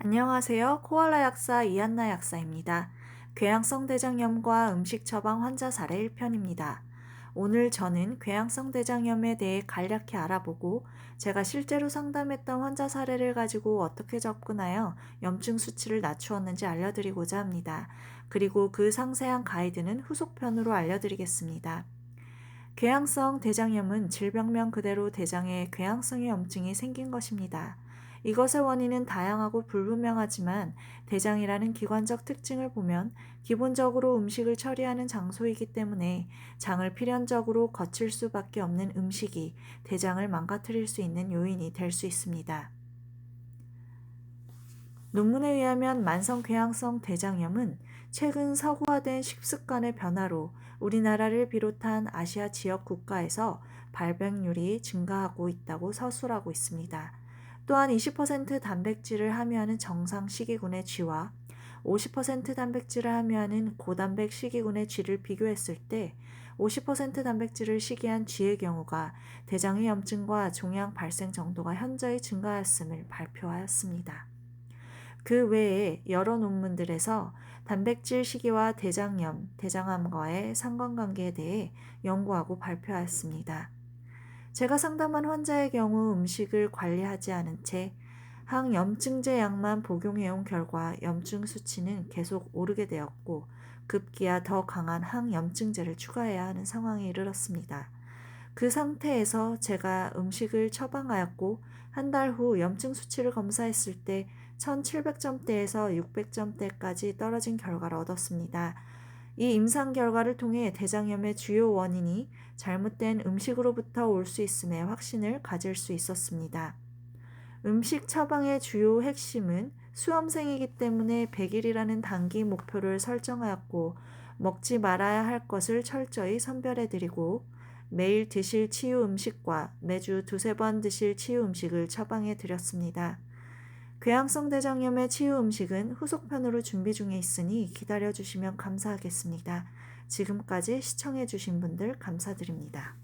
안녕하세요. 코알라 약사 이한나 약사입니다. 궤양성 대장염과 음식 처방 환자 사례 1편입니다. 오늘 저는 궤양성 대장염에 대해 간략히 알아보고 제가 실제로 상담했던 환자 사례를 가지고 어떻게 접근하여 염증 수치를 낮추었는지 알려드리고자 합니다. 그리고 그 상세한 가이드는 후속편으로 알려드리겠습니다. 궤양성 대장염은 질병명 그대로 대장에 궤양성의 염증이 생긴 것입니다. 이것의 원인은 다양하고 불분명하지만 대장이라는 기관적 특징을 보면 기본적으로 음식을 처리하는 장소이기 때문에 장을 필연적으로 거칠 수밖에 없는 음식이 대장을 망가뜨릴 수 있는 요인이 될 수 있습니다. 논문에 의하면 만성 궤양성 대장염은 최근 서구화된 식습관의 변화로 우리나라를 비롯한 아시아 지역 국가에서 발병률이 증가하고 있다고 서술하고 있습니다. 또한 20% 단백질을 함유하는 정상 식이군의 쥐와 50% 단백질을 함유하는 고단백 식이군의 쥐를 비교했을 때 50% 단백질을 식이한 쥐의 경우가 대장의 염증과 종양 발생 정도가 현저히 증가하였음을 발표하였습니다. 그 외에 여러 논문들에서 단백질 식이와 대장염, 대장암과의 상관관계에 대해 연구하고 발표하였습니다. 제가 상담한 환자의 경우 음식을 관리하지 않은 채 항염증제 약만 복용해온 결과 염증 수치는 계속 오르게 되었고 급기야 더 강한 항염증제를 추가해야 하는 상황에 이르렀습니다. 그 상태에서 제가 음식을 처방하였고 한 달 후 염증 수치를 검사했을 때 1700점대에서 600점대까지 떨어진 결과를 얻었습니다. 이 임상 결과를 통해 대장염의 주요 원인이 잘못된 음식으로부터 올 수 있음에 확신을 가질 수 있었습니다. 음식 처방의 주요 핵심은 수험생이기 때문에 100일이라는 단기 목표를 설정하였고 먹지 말아야 할 것을 철저히 선별해 드리고 매일 드실 치유 음식과 매주 두세 번 드실 치유 음식을 처방해 드렸습니다. 궤양성 대장염의 치유 음식은 후속편으로 준비 중에 있으니 기다려 주시면 감사하겠습니다. 지금까지 시청해 주신 분들 감사드립니다.